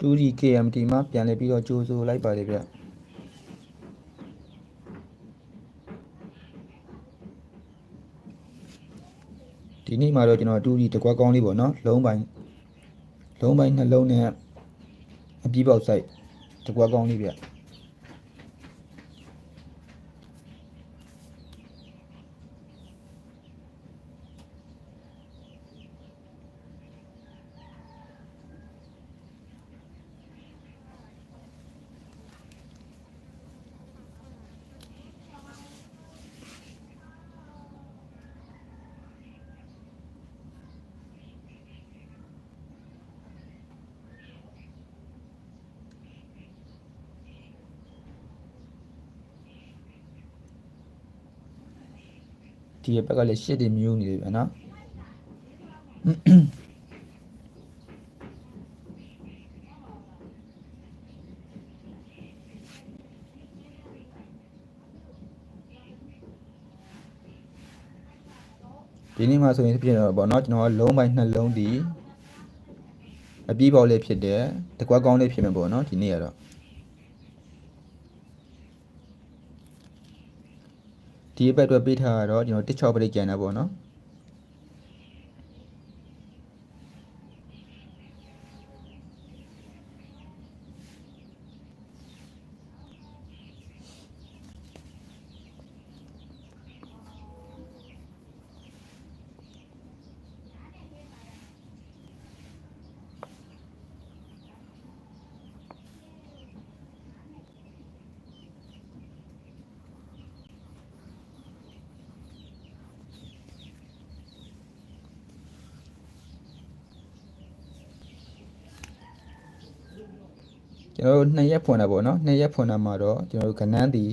2D KMT မှာပြန်လည်ပြီးတော့ကြိုးဆိုလိုက်ပါတယ်ဗျဒီနေ့မှာတော့ကျွန်တော် 2D တကွက်ကောင်းလေးပေါ့နော်လုံးပိုင်းလုံးပိုင်းနှလုံးနဲ့အပြီးပေါက်ဆိုင်တကွက်ကောင်းလေးဗျ ဒီဘက်ကလည်းရှစ်တွေမြူးနေတယ်ဗျာနော်ဒီနေ့မှာဆိုရင်ဖြစ်တော့ပေါ့နော်ကျွန်တော်ကလုံးပိုင်းနှလုံးဒီအပြီးပေါက်လေးဖြစ်တယ်တကွက်ကောင်းလေးဖြစ်မှာပေါ့နော်ဒီနေ့ကတော့ ဒီအပတ်အတွက်ပေးထားတာတော့ကျွန်တော်တစ်ချော့ပရိတ်ကျန်တာပေါ့နော် ကျွန်တော်တို့နှစ်ရက်ဖွင့်တာပေါ့နော်နှစ်ရက်ဖွင့်တာမှာတော့ကျွန်တော်တို့ကနန်းတီ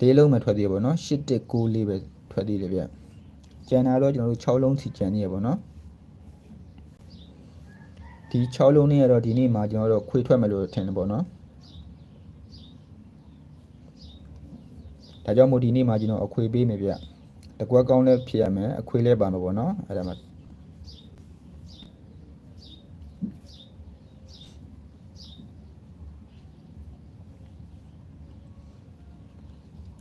လေးလုံးမှထွက်သေးတယ်ပေါ့နော်8 1 9လေးပဲထွက်သေးတယ်ဗျကျန်တာတော့ကျွန်တော်တို့6လုံးစီကျန်နေရပေါ့နော်ဒီ6လုံးနဲ့ကတော့ဒီနေ့မှာကျွန်တော်တို့ခွေထွက်မယ်လို့ထင်တယ်ပေါ့နော်ဒါကြောင့်မို့ဒီနေ့မှာကျွန်တော်အခွေပေးမယ်ဗျတကွက်ကောင်းလည်းဖြစ်ရမယ်အခွေလည်းပါမှာပေါ့နော်အဲ့ဒါမှ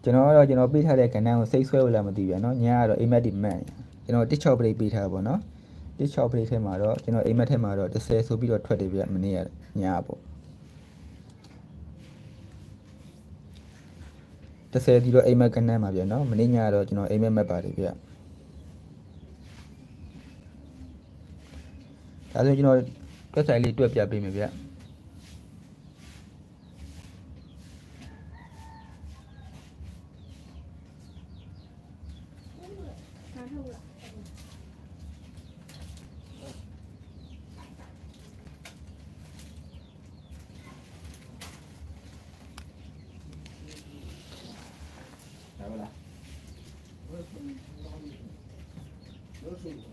ကျွန်တော်ကတော့ကျွန်တော်ပေးထားတဲ့ကဏ္ဍကိုစိတ်ဆွဲလို့လည်းမသိပြန်เนาะညကတော့အိမ်မက်ဒီမက်ကျွန်တော်တစ်ချော့ပရိတ်ပေးထားပါဘောเนาะတစ်ချော့ပရိတ်ထဲမှာတော့ကျွန်တော်အိမ်မက်ထဲမှာတော့30ဆိုပြီးတော့ထွက်တယ်ပြမနေ့ကညပေါ့30ဒီတော့အိမ်မက်ကဏ္ဍမှာပြန်เนาะမနေ့ညကတော့ကျွန်တော်အိမ်မက်မက်ပါတယ်ပြဒါဆိုကျွန်တော်တွက်ဆိုင်လေးတွက်ပြပေးမယ်ဗျ 来不来？我，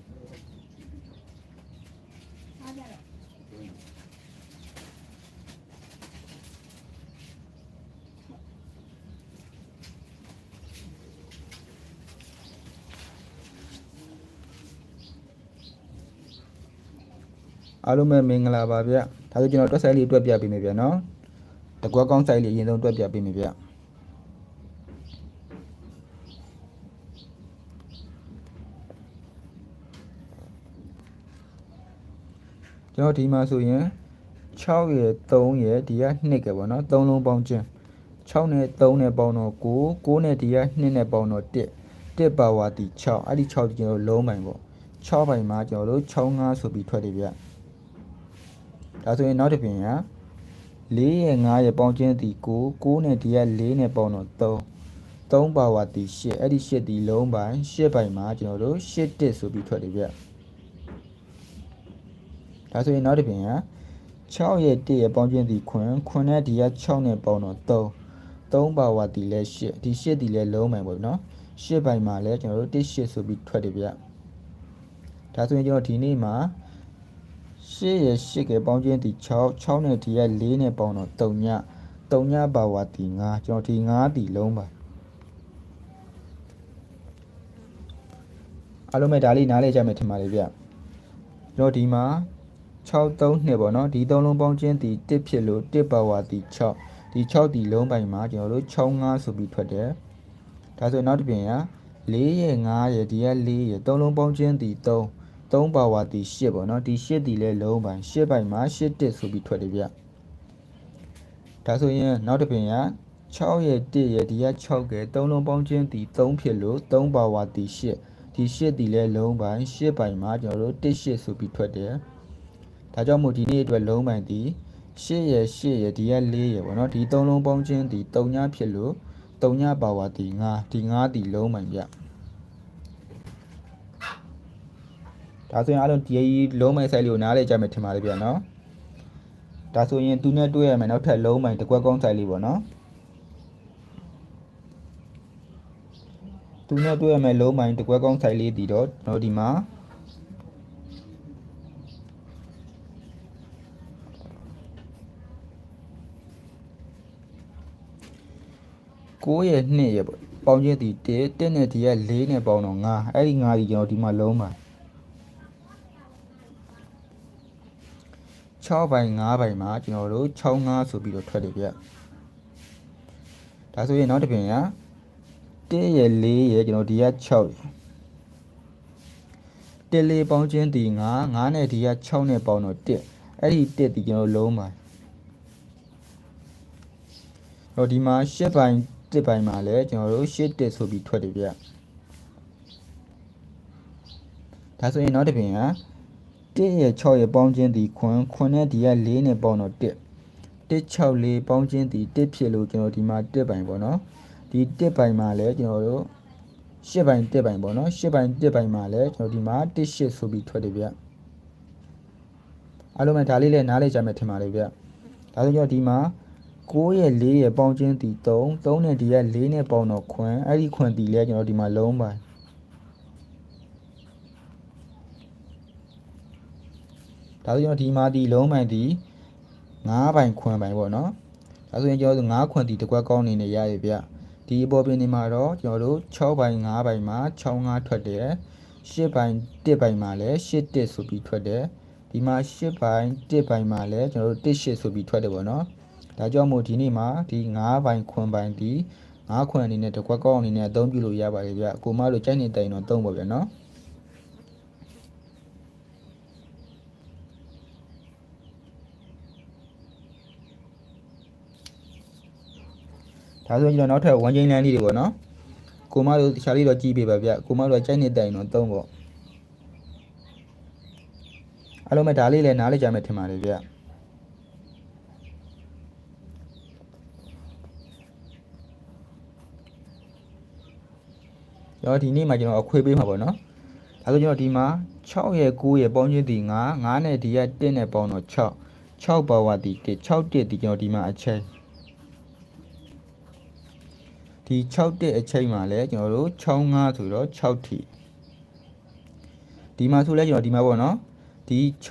အားလုံးပဲမင်္ဂလာပါဗျဒါဆိုကျွန်တော်တွက်ဆိုင်လေးတွက်ပြပေးမယ်ဗျနော်တကွက်ကောင်းဆိုင်လေးအရင်ဆုံးတွက်ပြပေးမယ်ဗျကျွန်တော်ဒီမှာဆိုရင်6ရယ်3ရယ်ဒီက2ကပေါ့နော်3လုံးပေါင်းခြင်း6နဲ့3နဲ့ပေါင်းတော့9 9နဲ့ဒီက2နဲ့ပေါင်းတော့1 1ပါဝါတီ6အဲ့ဒီ6ကျွန်တော်လုံးပိုင်ပေါ့6ပိုင်မှာကျွန်တော်တို့6 5ဆိုပြီးထွက်တယ်ဗျ ဒါဆိုရင်နောက်တစ်ပြင်က4ရဲ့5ရဲ့ပေါင်းခြင်းသည်9 9နဲ့ဒီက4နဲ့ပေါင်းတော့3 3ပါဝါတီ8အဲ့ဒီ8ဒီလုံးပိုင်း8ပိုင်းမှာကျွန်တော်တို့8တစ်ဆိုပြီးထွက်တယ်ဗျဒါဆိုရင်နောက်တစ်ပြင်က6ရဲ့1ရဲ့ပေါင်းခြင်းသည်9 9နဲ့ဒီက6နဲ့ပေါင်းတော့3 3ပါဝါတီလဲ8ဒီ8ဒီလဲလုံးပိုင်းပေါ့နော်8ပိုင်းမှာလဲကျွန်တော်တို့1 8ဆိုပြီးထွက်တယ်ဗျဒါဆိုရင်ကျွန်တော်ဒီနေ့မှာ ရှစ်ရရှစ်ကပေါင်းခြင်းဒီ6 6နဲ့ဒီက4နဲ့ပေါင်းတော့3ည3ညပါဝါတီ9ကျွန်တော်ဒီ9တီလုံးပါအားလုံးပဲဒါလေးနားလဲကြမယ်ထင်ပါလေဗျကျွန်တော်ဒီမှာ6 3နှစ်ပေါ့နော်ဒီသုံးလုံးပေါင်းခြင်းဒီ1ဖြစ်လို့1ပါဝါဒီ6ဒီ6ဒီလုံးပိုင်မှာကျွန်တော်တို့6 5ဆိုပြီးထွက်တယ်ဒါဆိုရင်နောက်တစ်ပြင်က4ရဲ့5ရဲ့ဒီက4ရဲ့သုံးလုံးပေါင်းခြင်းဒီ3 3ပါဝါဒီ8ပေါ့နော်ဒီ8ဒီလဲလုံးပိုင်8ပိုင်မှာ8တစ်ဆိုပြီးထွက်တယ်ဗျဒါဆိုရင်နောက်တစ်ပြင်က6ရဲ့1ရဲ့ဒီက6ကဲသုံးလုံးပေါင်းခြင်းဒီ3ဖြစ်လို့3ပါဝါဒီ8ဒီ8ဒီလဲလုံးပိုင်8ပိုင်မှာကျွန်တော်တို့1 8ဆိုပြီးထွက်တယ်ဒါကြောင့်မို့ဒီနေ့အတွက်လုံးပိုင်ဒီ8ရယ်8ရယ်ဒီက4ရယ်ပေါ့နော်ဒီသုံးလုံးပေါင်းခြင်းဒီ3ညဖြစ်လို့3ညပါဝါဒီ9ဒီ9ဒီလုံးပိုင်ဗျ ဒါဆိုရင်အားလုံးဒီလုံးပိုင် site လေးကိုနားလေကြမယ်ထင်ပါတယ်ဗျနော်ဒါဆိုရင်သူနဲ့တွေ့ရမယ်နောက်ထပ်လုံးပိုင်တစ်ကွက်ကောင်း site လေးပေါ့နော်သူနဲ့တွေ့ရမယ်လုံးပိုင်တစ်ကွက်ကောင်း site လေးဒီတော့ကျွန်တော်ဒီမှာ9ရဲ့2ရဲ့ပေါ့ပေါင်းခြင်းဒီ1 1နဲ့ဒီက4နဲ့ပေါင်းတော့9အဲ့ဒီ9ဒီကျွန်တော်ဒီမှာလုံးပါ 6ပိုင်9ပိုင်မှာကျွန်တော်တို့6 5ဆိုပြီးတော့ထွက်တယ်ဗျဒါဆိုရင်နောက်တစ်ပြင်က1ရဲ့4ရဲ့ကျွန်တော်ဒီက6ရယ်1လေးပေါင်းခြင်းဒီ9 9နဲ့ဒီက6နဲ့ပေါင်းတော့1အဲ့ဒီ1ဒီကျွန်တော်လုံးပါတော့ဒီမှာ8ပိုင်1ပိုင်မှာလည်းကျွန်တော်တို့8တက်ဆိုပြီးထွက်တယ်ဗျဒါဆိုရင်နောက်တစ်ပြင်က 1ရဲ့6ရဲ့ပေါင်းခြင်းဒီခွန်းခွန်းနဲ့ဒီက4နဲ့ပေါင်းတော့1 1 6လေးပေါင်းခြင်းဒီ1ဖြစ်လို့ကျွန်တော်ဒီမှာ1ပိုင်ပေါ့နော်ဒီ1ပိုင်မှာလည်းကျွန်တော်တို့8ပိုင်1ပိုင်ပေါ့နော်8ပိုင်1ပိုင်မှာလည်းကျွန်တော်ဒီမှာ1 8ဆိုပြီးထွက်တယ်ဗျအားလုံးပဲဒါလေးလည်းနားလည်ကြမယ်ထင်ပါတယ်ဗျဒါဆိုကျွန်တော်ဒီမှာ9ရဲ့4ရဲ့ပေါင်းခြင်းဒီ3 3နဲ့ဒီက4နဲ့ပေါင်းတော့ခွန်းအဲ့ဒီခွန်းဒီလဲကျွန်တော်ဒီမှာလုံးပါ ဒါဆိုကျွန်တော်ဒီမှာဒီလုံးပိုင်ဒီ9ပိုင်ခွန်းပိုင်ပေါ့နော်ဒါဆိုရင်ကျွန်တော်တို့9ခွန်းဒီတစ်ကွက်ကောင်းနေနေရရပြဒီအပေါ်ပြင်နေမှာတော့ကျွန်တော်တို့6ပိုင်9ပိုင်မှာ6 5ထွက်တယ်10ပိုင်1ပိုင်မှာလည်း10တက်ဆိုပြီးထွက်တယ်ဒီမှာ10ပိုင်1ပိုင်မှာလည်းကျွန်တော်တို့1 8ဆိုပြီးထွက်တယ်ပေါ့နော်ဒါကြောင့်မို့ဒီနေ့မှာဒီ9ဘိုင်ခွန်ဘိုင်ဒီ9ခွန်အနေနဲ့တစ်ခွက်ကောက်အနေနဲ့အသုံးပြုလို့ရပါတယ်ဗျကိုမတို့ကြိုက်နေတိုင်တော့သုံးပါဗျနော် ဒါဆိုရင်ကျွန်တော်နောက်ထပ်ဝမ်းချင်းလန်းလေးတွေပေါ့နော်ကိုမတို့တခြားလေးတော့ကြည့်ပေးပါဗျကိုမတို့ကြိုက်နေတိုင်တော့သုံးပေါ့အားလုံးပဲဒါလေးလည်းနားလေကြမယ်ထင်ပါတယ်ဗျကျွန်တော်ဒီနေ့မှာကျွန်တော်အခွေပေးမှာပေါ့နော်ဒါဆိုကျွန်တော်ဒီမှာ6ရဲ့9ရဲ့ပေါင်းချင်းဒီ9 9နဲ့ဒီက1နဲ့ပေါင်းတော့6 6ပါဝါဒီ1 6တက်ဒီကျွန်တော်ဒီမှာအချိန် ဒီ6တက်အချိန်မှာလဲကျွန်တော်တို့6 5ဆိုတော့6ထီဒီမှာဆိုလဲကျွန်တော်ဒီမှာပေါ့နော်ဒီ6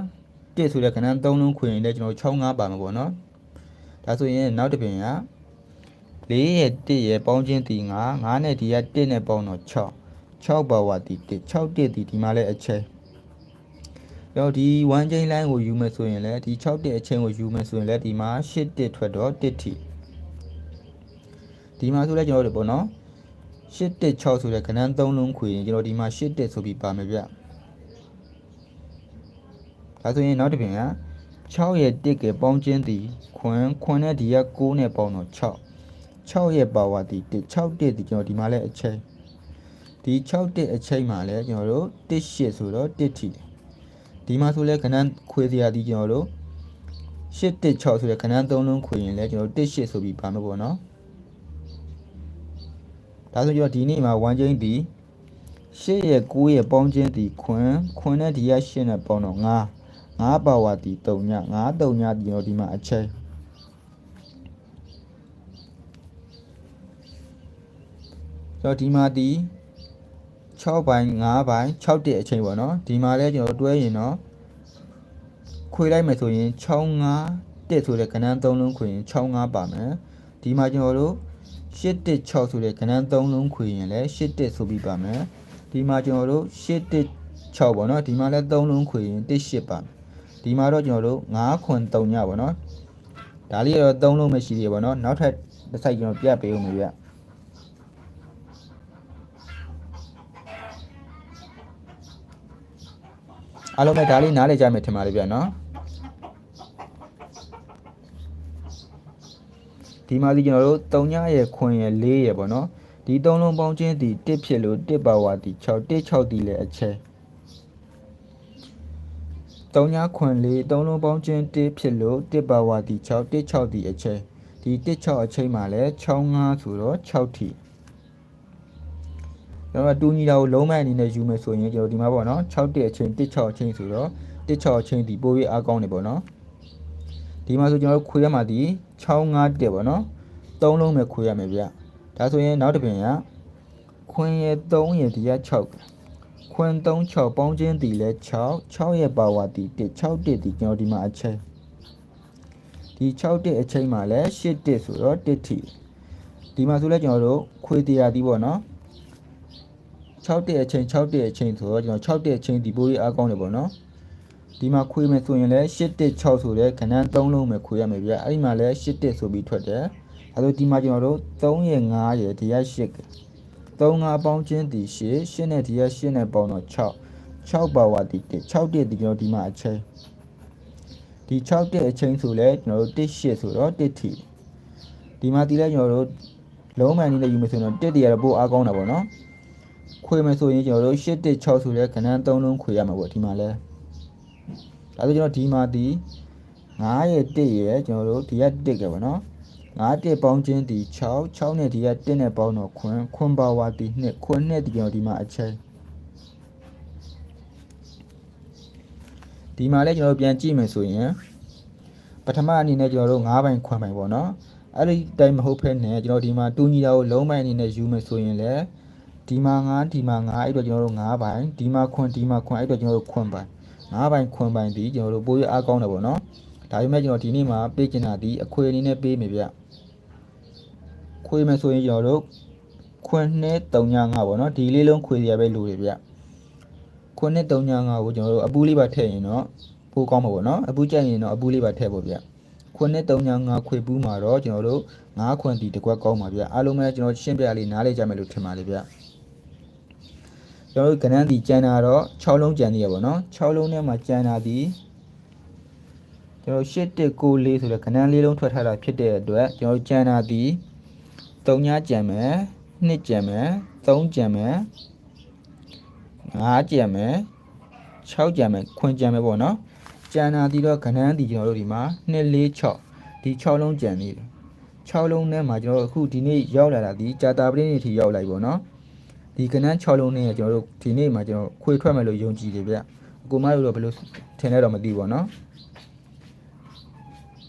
5တက်ဆိုတဲ့ခဏ3လုံးခွင်ရင်လဲကျွန်တော်6 5ပါမှာပေါ့နော်ဒါဆိုရင်နောက်တစ်ပြင်က4ရဲ့1ရဲ့ပေါင်းချင်းဒီ9 9နဲ့ဒီက1နဲ့ပေါင်းတော့6 6ပါဝါဒီ1 6တက်ဒီဒီမှာလဲအချိန်တော့ဒီ1 chain line ကိုယူမယ်ဆိုရင်လည်းဒီ6တက်အချိန်ကိုယူမယ်ဆိုရင်လည်းဒီမှာ8တက်ထွက်တော့1ထီ ဒီမှာဆိုလဲကျွန်တော်တို့ပေါ့နော်8တက်6ဆိုတဲ့ခဏန်း3လုံးခွေရင်ကျွန်တော်ဒီမှာ8တက်ဆိုပြီးပါမယ်ဗျဒါဆိုရင်နောက်တစ်ပြင်က6ရဲ့1ကပေါင်းချင်းဒီခွန်းခွန်းနဲ့ဒီက9နဲ့ပေါင်းတော့6 6ရဲ့ပါဝါဒီ1 6တက်ဒီကျွန်တော်ဒီမှာလဲအချိန်ဒီ6တက်အချိန်မှာလဲကျွန်တော်တို့1 8ဆိုတော့1ထီဒီမှာဆိုလဲခဏန်းခွေစရာဒီကျွန်တော်တို့8တက်6ဆိုတဲ့ခဏန်း3လုံးခွေရင်လဲကျွန်တော်တို့1 8ဆိုပြီးပါမှာပေါ့နော် ဒါဆိုကျွန်တော်ဒီနေ့မှာ1ချင်းဒီ8ရဲ့9ရဲ့ပေါင်းချင်းဒီခွန်းခွန်းနဲ့ဒီက8နဲ့ပေါင်းတော့9 9ပါဝါဒီ3ည9 3ညဒီကျွန်တော်ဒီမှာအချိန်ဆိုတော့ဒီမှာဒီ6ပိုင်း5ပိုင်း6တက်အချိန်ပေါ့နော်ဒီမှာလဲကျွန်တော်တွဲရင်တော့ခွေလိုက်မယ်ဆိုရင်6 5တက်ဆိုတဲ့ကဏ္ဍ3လုံးခွေရင်6 5ပါမယ်ဒီမှာကျွန်တော်တို့ 8တက်6ဆိုတဲ့ကဏ္ဍ3လုံးခွေရင်လဲ8တက်ဆိုပြီးပါမယ်ဒီမှာကျွန်တော်တို့8တက်6ပေါ့နော်ဒီမှာလဲ3လုံးခွေရင်1 8ပါမယ်ဒီဒီမှာတော့ကျွန်တော်တို့9ခွန်3ညပေါ့နော်ဒါလေးကတော့3လုံးမရှိသေးဘူးပေါ့နော်နောက်ထပ်တစ်စိုက်ကျွန်တော်ပြပေးဦးမယ်ဗျအားလုံးပဲဒါလေးနားလည်ကြမယ်ထင်ပါတယ်ဗျနော် ဒီမှာဒီကျွန်တော်တို့3ညရဲ့ခွန်ရဲ့4ရဲ့ပေါ့နော်ဒီ3လုံးပေါင်းချင်းဒီ1ဖြစ်လို့1ပါဝါဒီ6 1 6ဒီလည်းအချဲ3ညခွန်4 3လုံးပေါင်းချင်း1ဖြစ်လို့1ပါဝါဒီ6 1 6ဒီအချဲဒီ1 6အချိန်မှာလည်း6 5ဆိုတော့6ထီကျွန်တော်ကတူညီတာကိုလုံးမအနေနဲ့ယူမယ်ဆိုရင်ကျွန်တော်ဒီမှာပေါ့နော်6တက်အချိန်1 6အချိန်ဆိုတော့1 6အချိန်ဒီပိုးပြီးအားကောင်းနေပေါ့နော် ဒီမှာဆိုကျွန်တော်တို့ခွေရမှာဒီ6 5တက်ပေါ့နော်3လုံးပဲခွေရမယ်ဗျဒါဆိုရင်နောက်တစ်ပြင်ကခွင်ရဲ့3ရဲ့ဒီက6ခွင်3 6ပေါင်းချင်းဒီလဲ6 6ရဲ့ပါဝါဒီ1 6တက်ဒီကျွန်တော်ဒီမှာအချိန်ဒီ6တက်အချိန်မှာလဲ8တက်ဆိုတော့1ထီဒီမှာဆိုလဲကျွန်တော်တို့ခွေတရားဒီပေါ့နော်6တက်အချိန်6တက်အချိန်ဆိုတော့ကျွန်တော်6တက်အချိန်ဒီပိုးကြီးအားကောင်းတယ်ပေါ့နော် ဒီမှာခွေမယ်ဆိုရင်လဲ8တက်6ဆိုတဲ့ခဏန်း3လုံးပဲခွေရမယ်ဗျအဲ့ဒီမှာလဲ8တက်ဆိုပြီးထွက်တယ်အဲဆိုဒီမှာကျွန်တော်တို့3ရဲ့5ရဲ့ဒီက8 3 5ပေါင်းချင်းဒီ8 8နဲ့ဒီက8နဲ့ပေါင်းတော့6 6ပါဝါဒီ1 6တက်ဒီကျွန်တော်ဒီမှာအချိန်ဒီ6တက်အချိန်ဆိုလဲကျွန်တော်တို့1 8ဆိုတော့1ထီဒီမှာဒီလဲကျွန်တော်တို့လုံးမှန်နေနဲ့ယူမယ်ဆိုရင်တော့1တရတော့ပိုအားကောင်းတာပေါ့နော်ခွေမယ်ဆိုရင်ကျွန်တော်တို့8တက်6ဆိုလဲခဏန်း3လုံးခွေရမှာပေါ့ဒီမှာလဲ ဒါဆိုကျွန်တော်ဒီမှာဒီ9ရဲ့1ရဲ့ကျွန်တော်တို့ဒီက1ကပေါ့နော်9တက်ပေါင်းချင်းဒီ6 6နဲ့ဒီက1နဲ့ပေါင်းတော့ခွန်းခွန်းပါဝါဒီ2ခွန်းနဲ့ဒီကျွန်တော်ဒီမှာအချိန်ဒီမှာလဲကျွန်တော်တို့ပြန်ကြည့်မယ်ဆိုရင်ပထမအနေနဲ့ကျွန်တော်တို့9ပိုင်ခွန်းပိုင်ပေါ့နော်အဲ့ဒီတိုင်းမဟုတ်ဖက်နဲ့ကျွန်တော်ဒီမှာတူညီတာကိုလုံးပိုင်အနေနဲ့ယူမယ်ဆိုရင်လဲဒီမှာ9ဒီမှာ9အဲ့တော့ကျွန်တော်တို့9ပိုင်ဒီမှာခွန်းဒီမှာခွန်းအဲ့တော့ကျွန်တော်တို့ခွန်းပိုင် 9ပိုင်ခွန်းပိုင်ဒီကျွန်တော်တို့ပိုးရအားကောင်းတယ်ပေါ့နော်ဒါပေမဲ့ကျွန်တော်ဒီနေ့မှာပေးချင်တာဒီအခွေအနေနဲ့ပေးမယ်ဗျခွေမယ်ဆိုရင်ကျွန်တော်တို့ခွန်းနဲ့395ပေါ့နော်ဒီလေးလုံးခွေရပဲလိုတယ်ဗျခွန်းနဲ့395ကိုကျွန်တော်တို့အပူးလေးပါထည့်ရင်တော့ပိုကောင်းမှာပေါ့နော်အပူးကြိုက်ရင်တော့အပူးလေးပါထည့်ဖို့ဗျခွန်းနဲ့395ခွေပူးမှာတော့ကျွန်တော်တို့9ခွန်းဒီတစ်ကွက်ကောင်းပါဗျအားလုံးပဲကျွန်တော်ရှင်းပြလေးနားလေကြမယ်လို့ထင်ပါတယ်ဗျ ကျွန်တော်တို့ကဏ္ဍဒီကျန်တာတော့6လုံးကျန်သေးရပါတော့6လုံးထဲမှာကျန်တာဒီကျွန်တော်8 1 9 4ဆိုတဲ့ကဏ္ဍလေးလုံးထွက်ထားတာဖြစ်တဲ့အတွက်ကျွန်တော်ကျန်တာဒီ3ညကျန်မယ်2ကျန်မယ်3ကျန်မယ်5ကျန်မယ်6ကျန်မယ်ခွင်ကျန်မယ်ပေါ့နော်ကျန်တာဒီတော့ကဏ္ဍဒီကျွန်တော်တို့ဒီမှာ2 4 6ဒီ6လုံးကျန်နေတယ်6လုံးထဲမှာကျွန်တော်တို့အခုဒီနေ့ရောက်လာတာဒီကြာတာပရင်းနေထိရောက်လိုက်ပေါ့နော် ဒီကဏ္ဍ6လုံးနဲ့ကျွန်တော်တို့ဒီနေ့မှာကျွန်တော်ခွေထွက်မယ်လို့ယုံကြည်တယ်ဗျအကူမတို့တော့ဘယ်လိုထင်လဲတော့မသိဘူးပေါ့နော်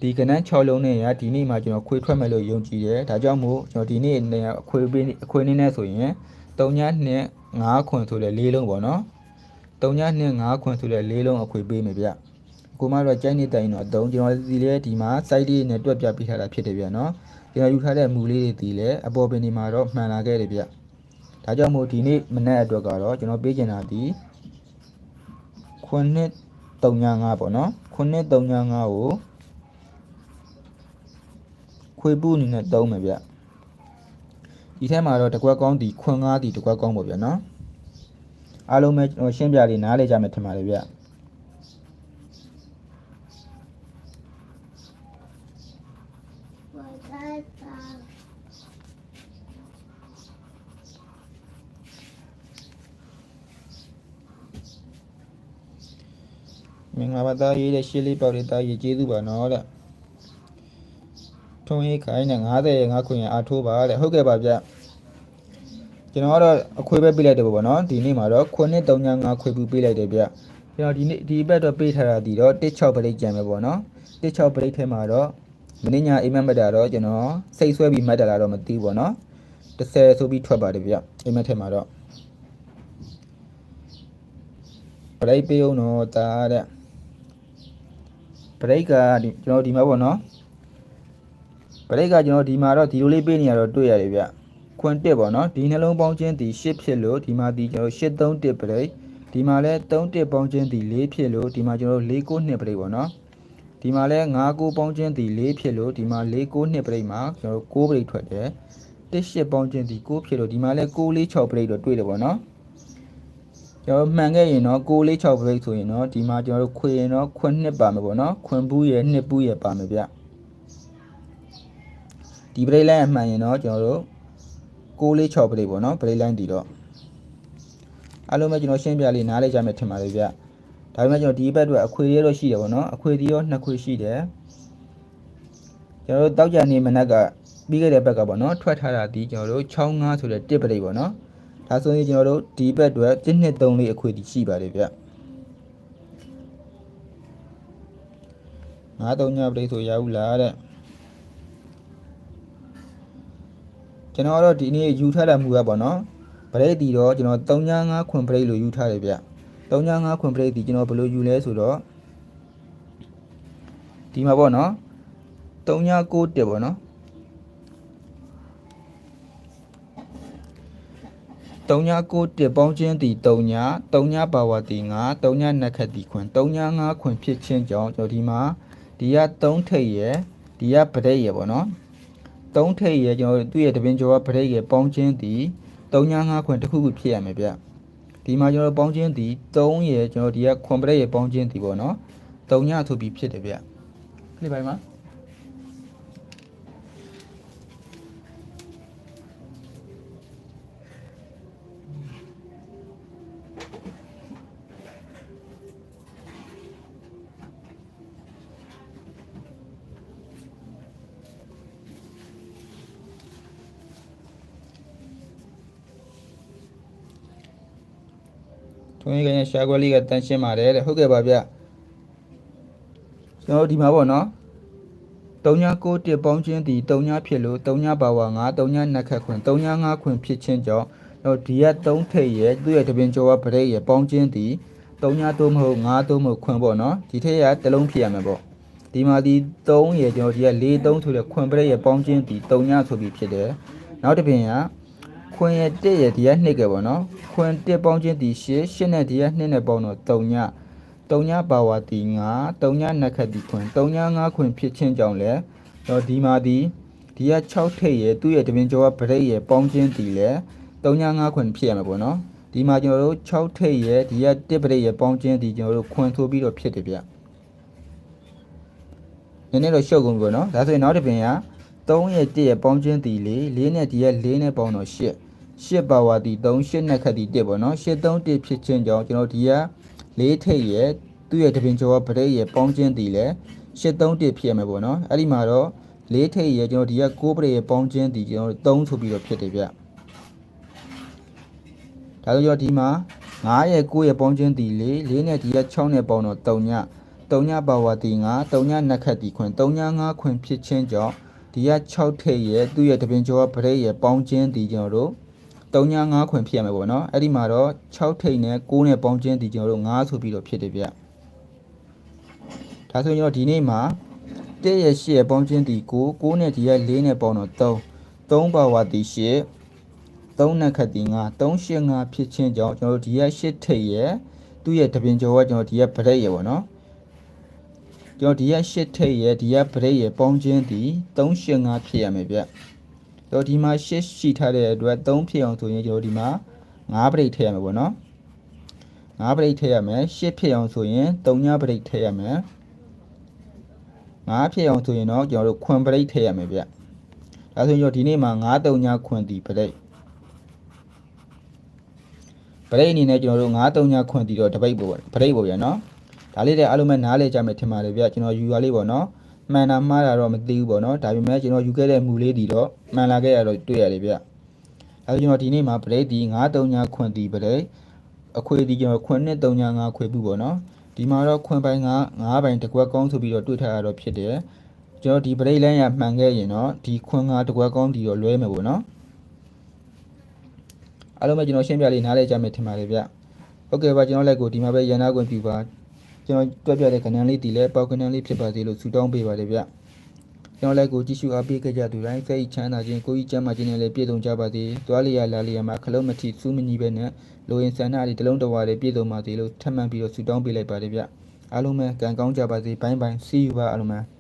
ဒီကဏ္ဍ6လုံးနဲ့ရဒီနေ့မှာကျွန်တော်ခွေထွက်မယ်လို့ယုံကြည်တယ်ဒါကြောင့်မို့ကျွန်တော်ဒီနေ့နဲ့အခွေပေးအခွေနေနဲ့ဆိုရင်3ညနဲ့5ခွန်ဆိုတဲ့၄လုံးပေါ့နော်3ညနဲ့5ခွန်ဆိုတဲ့၄လုံးအခွေပေးမယ်ဗျကိုမတော့ကြိုက်နေတိုင်တော့အတုံးကျွန်တော်ဒီလေဒီမှာ site လေးနဲ့တွက်ပြပေးထားတာဖြစ်တယ်ဗျနော်ကျွန်တော်ယူထားတဲ့မူလေးတွေဒီလေအပေါ်ပင်ဒီမှာတော့မှန်လာခဲ့တယ်ဗျ ဒါကြောင့်မို့ဒီနေ့မနေ့အတွက်ကတော့ကျွန်တော်ပေးချင်တာဒီခွန်းနဲ့395ပေါ့နော်ခွန်းနဲ့395ကိုခွေပူအနေနဲ့သုံးမယ်ဗျဒီထဲမှာတော့တကွက်ကောင်းဒီခွန်းကားဒီတကွက်ကောင်းပေါ့ဗျနော်အားလုံးပဲကျွန်တော်ရှင်းပြလေးနားလည်ကြမယ်ထင်ပါတယ်ဗျ သားရေးတဲ့ရှေးလေးပေါက်လေးသားရေးကျေးဇူးပါနော်တဲ့ထုံးရေးခိုင်းနဲ့90ရဲ့9ခွင်ရအားထိုးပါတဲ့ဟုတ်ကဲ့ပါဗျကျွန်တော်ကတော့အခွေပဲပေးလိုက်တယ်ပေါ့နော်ဒီနေ့မှာတော့ခွနဲ့395ခွေပူပေးလိုက်တယ်ဗျကျွန်တော်ဒီနေ့ဒီဘက်တော့ပေးထားတာဒီတော့16ပရိတ်ကြံပဲပေါ့နော်16ပရိတ်ထဲမှာတော့မင်းညာအိမ်မက်မက်တာတော့ကျွန်တော်စိတ်ဆွဲပြီးမှတ်တယ်လားတော့မသိဘူးပေါ့နော်30ဆိုပြီးထွက်ပါတယ်ဗျအိမ်မက်ထဲမှာတော့ပရိတ်ပေးအောင်တော့တာတဲ့ ဘရိတ်ကဒီကျွန်တော်ဒီမှာပေါ့နော်ဘရိတ်ကကျွန်တော်ဒီမှာတော့ဒီလိုလေးပေးနေရတော့တွေ့ရတယ်ဗျခွန်းတစ်ပေါ့နော်ဒီနှလုံးပေါင်းချင်းဒီ8ဖြစ်လို့ဒီမှာဒီကျွန်တော်831ဘရိတ်ဒီဒီမှာလဲ3တစ်ပေါင်းခြင်းဒီ4ဖြစ်လို့ဒီမှာကျွန်တော်တို့4 9နှစ်ပြိတ်ပေါ့နော်ဒီမှာလဲ9 9ပေါင်းခြင်းဒီ4ဖြစ်လို့ဒီမှာ4 9နှစ်ပြိတ်မှာကျွန်တော်တို့6ပြိတ်ထွက်တယ်တစ်8ပေါင်းခြင်းဒီ6ဖြစ်လို့ဒီမှာလဲ6 4 6ပြိတ်တော့တွေ့တယ်ပေါ့နော် ကျွန်တော်မှန်ခဲ့ရင်တော့6 4 6ပြိတ်ဆိုရင်တော့ဒီမှာကျွန်တော်တို့ခွေရင်တော့ခွန်းနှစ်ပါမယ်ပေါ့နော်ခွန်းဘူးရဲ့နှစ်ဘူးရဲ့ပါမယ်ဗျဒီပြိတ်လိုင်းအမှန်ရင်တော့ကျွန်တော်တို့6 4 6ပြိတ်ပေါ့နော်ပြိတ်လိုင်းတည်တော့အားလုံးပဲကျွန်တော်ရှင်းပြလေးနားလဲကြမယ်ထင်ပါတယ်ဗျဒါပေမဲ့ကျွန်တော်ဒီဘက်အတွက်အခွေရတော့ရှိတယ်ပေါ့နော်အခွေဒီရောနှစ်ခွေရှိတယ်ကျွန်တော်တို့တောက်ကြနေမနက်ကပြီးခဲ့တဲ့ဘက်ကပေါ့နော်ထွက်ထားတာဒီကျွန်တော်တို့65ဆိုတဲ့တစ်ပရိတ်ပေါ့နော် ဒါဆိုရင်ကျွန်တော်တို့ဒီဘက်အတွက်1 2 3လေးအခွေဒီရှိပါတယ်ဗျငါးတုံညပရိတ်ဆိုရဘူးလားတဲ့ကျွန်တော်ကတော့ဒီနေ့ယူထားတဲ့မူကပေါ့နော်ပရိတ်တီတော့ကျွန်တော်395ခွန်ပရိတ်လို့ယူထားတယ်ဗျ395ခွန်ပရိတ်တီကျွန်တော်ဘယ်လိုယူလဲဆိုတော့ဒီမှာပေါ့နော်396တက်ပေါ့နော် 396တက်ပေါင်းချင်းတီ3ည3ညပါဝါတီ9 3ညနက်ခတ်တီခွန်395ခွန်ဖြစ်ချင်းကြောင့်ကျွန်တော်ဒီမှာဒီက3ထိပ်ရယ်ဒီကပရိတ်ရယ်ပေါ့နော်3ထိပ်ရယ်ကျွန်တော်သူ့ရဲ့တပင်ကျော်ကပရိတ်ရယ်ပေါင်းချင်းတီ395ခွန်တစ်ခုခုဖြစ်ရမယ်ဗျဒီမှာကျွန်တော်ပေါင်းချင်းတီ3ရယ်ကျွန်တော်ဒီကခွန်ပရက်ရယ်ပေါင်းချင်းတီပေါ့နော်3ညဆိုပြီးဖြစ်တယ်ဗျခလိပိုင်းမှာ ထုံးရကရဲ့ရှားခွက်လေးကတန်ရှင်းပါတယ်တဲ့ဟုတ်ကဲ့ပါဗျကျွန်တော်ဒီမှာပေါ့နော်3ည9တစ်ပေါင်းချင်းတီ3ညဖြစ်လို့3ညပါဝါ9 3ညနက်ခတ်ခွင်3ည9ခွင်ဖြစ်ချင်းကြောင့်တော့ဒီက3ထိပ်ရဲ့သူ့ရဲ့တပင်ကျော်ကပရိတ်ရဲ့ပေါင်းချင်းတီ3ညသို့မဟုတ်9သို့မဟုတ်ခွင်ပေါ့နော်ဒီထက်ရတစ်လုံးဖြစ်ရမှာပေါ့ဒီမှာဒီ3ရဲ့ကျွန်တော်ဒီက4 3ဆိုတဲ့ခွင်ပရိတ်ရဲ့ပေါင်းချင်းတီ3ညဆိုပြီးဖြစ်တယ်နောက်တစ်ပင်က ခွင်ရဲ့1ရဲ့ဒီက2ကပေါ့နော်ခွင်1ပေါင်းချင်းဒီ8 8နဲ့ဒီက2နဲ့ပေါင်းတော့3ည3ညပါဝါတီ9 3ညနက်ခတ်ဒီခွင်3ည9ခွင်ဖြစ်ချင်းကြောင့်လဲတော့ဒီမှာဒီဒီက6ထိပ်ရဲ့သူ့ရဲ့တပင်ကျော်ကဗရိတ်ရဲ့ပေါင်းချင်းတီလဲ3ည9ခွင်ဖြစ်ရမှာပေါ့နော်ဒီမှာကျွန်တော်တို့6ထိပ်ရဲ့ဒီက1ဗရိတ်ရဲ့ပေါင်းချင်းတီကျွန်တော်တို့ခွင်ထိုးပြီးတော့ဖြစ်တယ်ဗျနည်းနည်းတော့ရှုပ်ကုန်ပြီပေါ့နော်ဒါဆိုရင်နောက်တစ်ပင်က3ရဲ့1ရဲ့ပေါင်းချင်းတီ4 4နဲ့ဒီက4နဲ့ပေါင်းတော့8 8ပါဝါတီ3 8နဲ့ခတ်တီ1ပေါ့နော်8 3 1ဖြစ်ချင်းကြောင့်ကျွန်တော်ဒီက4ထိပ်ရဲ့သူ့ရဲ့တပင်ကျော်ကဗရိတ်ရဲ့ပေါင်းချင်းတီလဲ8 3 1ဖြစ်ရမယ်ပေါ့နော်အဲ့ဒီမှာတော့4ထိပ်ရဲ့ကျွန်တော်ဒီက6ပရိတ်ရဲ့ပေါင်းချင်းတီကျွန်တော်3ဆိုပြီးတော့ဖြစ်တယ်ဗျဒါဆိုတော့ဒီမှာ9ရဲ့9ရဲ့ပေါင်းချင်းတီ4 4နဲ့ဒီက6နဲ့ပေါင်းတော့3ည3ညပါဝါတီ9 3ညနက်ခတ်တီခွင်3ည9ခွင်ဖြစ်ချင်းကြောင့်ဒီက6ထိပ်ရဲ့သူ့ရဲ့တပင်ကျော်ကဗရိတ်ရဲ့ပေါင်းချင်းတီကျွန်တော်တို့ 3ည9ခွင်ဖြစ်ရမယ်ပေါ့နော်အဲ့ဒီမှာတော့6ထိပ်နဲ့9နဲ့ပေါင်းချင်းတီကျွန်တော်တို့9ဆိုပြီးတော့ဖြစ်တယ်ဗျဒါဆိုရင်တော့ဒီနေ့မှာ1ရဲ့8ရဲ့ပေါင်းချင်းတီ9 9နဲ့ဒီက4နဲ့ပေါင်းတော့3 3ပါဝါတီ8 3နဲ့ခတ်တီ9 3 8 5ဖြစ်ချင်းကြောင့်ကျွန်တော်တို့ဒီက8ထိပ်ရဲ့သူ့ရဲ့တပင်ကျော်ကကျွန်တော်ဒီကဗရိတ်ရဲ့ပေါ့နော်ကျွန်တော်ဒီက8ထိပ်ရဲ့ဒီကဗရိတ်ရဲ့ပေါင်းချင်းတီ3 8 5ဖြစ်ရမယ်ဗျ တော့ဒီမှာ8ရှိထားတဲ့အတွက်3ဖြစ်အောင်ဆိုရင်ကျွန်တော်ဒီမှာ9ပရိတ်ထည့်ရမယ်ပေါ့နော်9ပရိတ်ထည့်ရမယ်8ဖြစ်အောင်ဆိုရင်3ညပရိတ်ထည့်ရမယ်9ဖြစ်အောင်ဆိုရင်တော့ကျွန်တော်တို့ခွန်ပရိတ်ထည့်ရမယ်ဗျဒါဆိုရင်ကျွန်တော်ဒီနေ့မှာ9 3ညခွန်တီပရိတ်ပရိတ်အနေနဲ့ကျွန်တော်တို့9 3ညခွန်တီတော့တပိတ်ပေါ့ပရိတ်ပေါ့ဗျာနော်ဒါလေးတဲ့အားလုံးပဲနားလေကြမယ်ထင်ပါတယ်ဗျကျွန်တော်ယူရလေးပေါ့နော် မှန်တာမှားတာတော့မသိဘူးပေါ့နော်ဒါပေမဲ့ကျွန်တော်ယူခဲ့တဲ့မူလေးတွေတော့မှန်လာခဲ့ရတော့တွေ့ရတယ်ဗျအဲဒါကျွန်တော်ဒီနေ့မှာပရိတ်ဒီ9 3ညခွန်တီပရိတ်အခွေဒီကျွန်တော်ခွန်နဲ့3ည9ခွေဘူးပေါ့နော်ဒီမှာတော့ခွန်ပိုင်းက9ပိုင်းတစ်ကွက်ကောင်းဆိုပြီးတော့တွေ့ထားရတော့ဖြစ်တယ်ကျွန်တော်ဒီပရိတ်လိုင်းရမှန်ခဲ့ရင်တော့ဒီခွန်9တစ်ကွက်ကောင်းဒီတော့လွဲမယ်ပေါ့နော်အားလုံးပဲကျွန်တော်ရှင်းပြလေးနားလည်ကြမယ်ထင်ပါတယ်ဗျဟုတ်ကဲ့ပါကျွန်တော်လည်းကိုဒီမှာပဲရန်နာခွင့်ပြုပါ ကျွန်တော်တွက်ပြတဲ့ကဏ္ဍလေးတီလဲပေါက်ကဏ္ဍလေးဖြစ်ပါသေးလို့ဆုတောင်းပေးပါတယ်ဗျကျွန်တော်လည်းကိုကြည့်ရှုအားပေးခဲ့ကြသူတိုင်းစိတ်ချမ်းသာခြင်းကိုယ်ကြီးကျမ်းမာခြင်းနဲ့လည်းပြည့်စုံကြပါစေ။သွားလျာလာလျာမှာခလုံးမထီစူးမညီပဲနဲ့လိုရင်ဆန္ဒတွေတစ်လုံးတစ်ဝါတွေပြည့်စုံပါစေလို့ထပ်မံပြီးတော့ဆုတောင်းပေးလိုက်ပါတယ်ဗျ။အားလုံးပဲကံကောင်းကြပါစေ။ဘိုင်းဘိုင်း see you ပါအားလုံးပဲ။